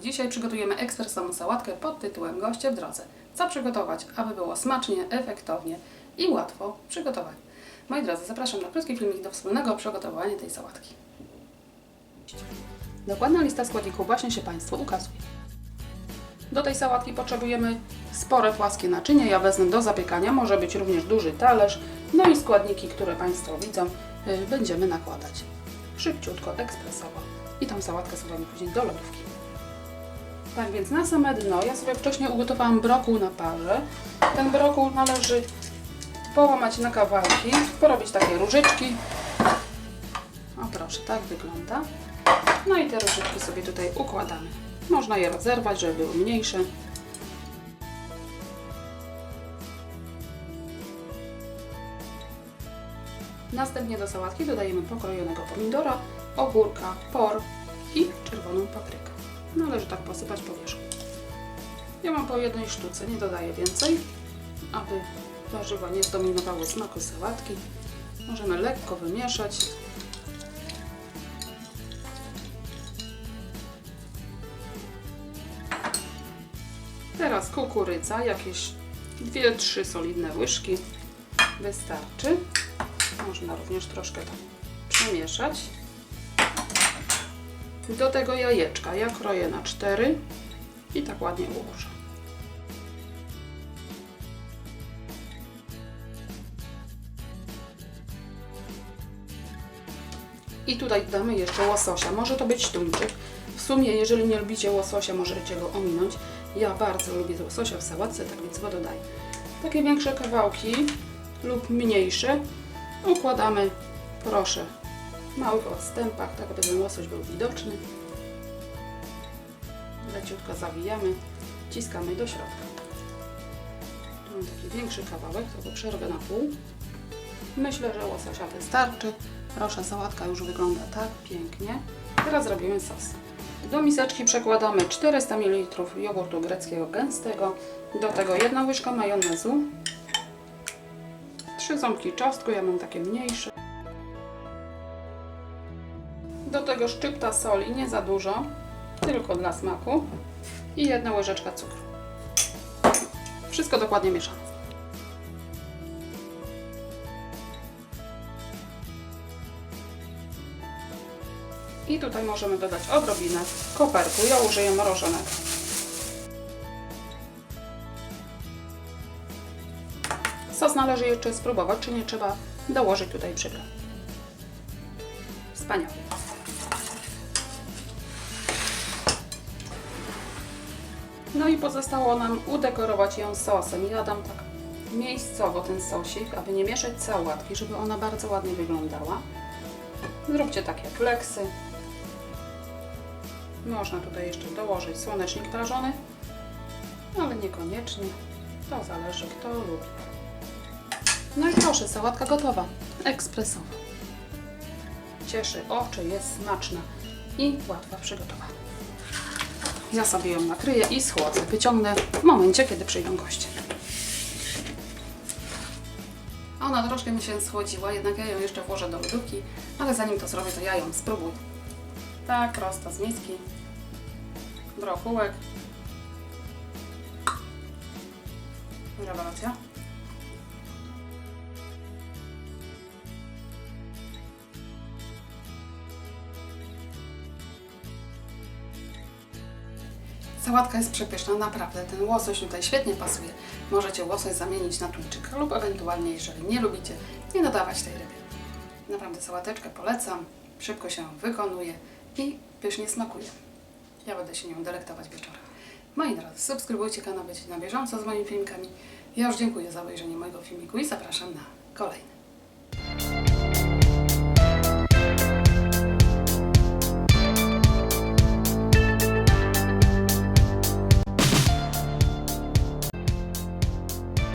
Dzisiaj przygotujemy ekspresową sałatkę pod tytułem Goście w drodze. Co przygotować, aby było smacznie, efektownie i łatwo przygotować. Moi drodzy, zapraszam na krótki filmik do wspólnego przygotowania tej sałatki. Dokładna lista składników właśnie się Państwu ukazuje. Do tej sałatki potrzebujemy spore płaskie naczynie. Ja wezmę do zapiekania. Może być również duży talerz. No i składniki, które Państwo widzą, y, będziemy nakładać. Szybciutko, ekspresowo. I tą sałatkę schowamy później do lodówki. Tak więc na same dno ja sobie wcześniej ugotowałam brokuł na parze. Ten brokuł należy połamać na kawałki, porobić takie różyczki. O proszę, tak wygląda. No i te różyczki sobie tutaj układamy. Można je rozerwać, żeby były mniejsze. Następnie do sałatki dodajemy pokrojonego pomidora, ogórka, por i czerwoną paprykę. Należy tak posypać po wierzchu. Ja mam po jednej sztuce, nie dodaję więcej, aby warzywa nie zdominowały smaku sałatki. Możemy lekko wymieszać. Teraz kukurydza, jakieś 2-3 solidne łyżki wystarczy. Można również troszkę tam przemieszać. Do tego jajeczka. Ja kroję na 4 i tak ładnie ułożę. I tutaj damy jeszcze łososia. Może to być tuńczyk. W sumie, jeżeli nie lubicie łososia, możecie go ominąć. Ja bardzo lubię łososia w sałatce, tak więc go dodaję. Takie większe kawałki lub mniejsze układamy, proszę, małych odstępach, tak aby ten łosoś był widoczny. Leciutko zawijamy, wciskamy do środka. Mam taki większy kawałek, to go przerwę na pół. Myślę, że łososia wystarczy. Proszę, sałatka już wygląda tak pięknie. Teraz robimy sos. Do miseczki przekładamy 400 ml jogurtu greckiego gęstego, do tego jedna łyżka majonezu, 3 ząbki czosnku, ja mam takie mniejsze. Do tego szczypta soli, nie za dużo, tylko dla smaku i jedna łyżeczka cukru. Wszystko dokładnie mieszamy. I tutaj możemy dodać odrobinę koperku. Ja użyję mrożonego. Sos należy jeszcze spróbować, czy nie trzeba dołożyć tutaj przypraw. Wspaniale. No i pozostało nam udekorować ją sosem. Ja dam tak miejscowo ten sosik, aby nie mieszać sałatki, żeby ona bardzo ładnie wyglądała. Zróbcie takie fleksy. Można tutaj jeszcze dołożyć słonecznik prażony, ale niekoniecznie. To zależy kto lubi. No i proszę, sałatka gotowa. Ekspresowa. Cieszy oczy, jest smaczna i łatwa w przygotowaniu. Ja sobie ją nakryję i schłodzę. Wyciągnę w momencie, kiedy przyjdą goście. Ona troszkę mi się schłodziła, jednak ja ją jeszcze włożę do lodówki, ale zanim to zrobię, to ja ją spróbuję. Tak, prosto z miski. Brokułek. Rewelacja. Sałatka jest przepyszna, naprawdę. Ten łosoś tutaj świetnie pasuje. Możecie łosoś zamienić na tuńczyka lub ewentualnie, jeżeli nie lubicie, nie dodawać tej ryby. Naprawdę sałateczkę polecam, szybko się wykonuje i pysznie smakuje. Ja będę się nią delektować wieczorem. Moi drodzy, subskrybujcie kanał, będziecie na bieżąco z moimi filmikami. Ja już dziękuję za obejrzenie mojego filmiku i zapraszam na kolejny.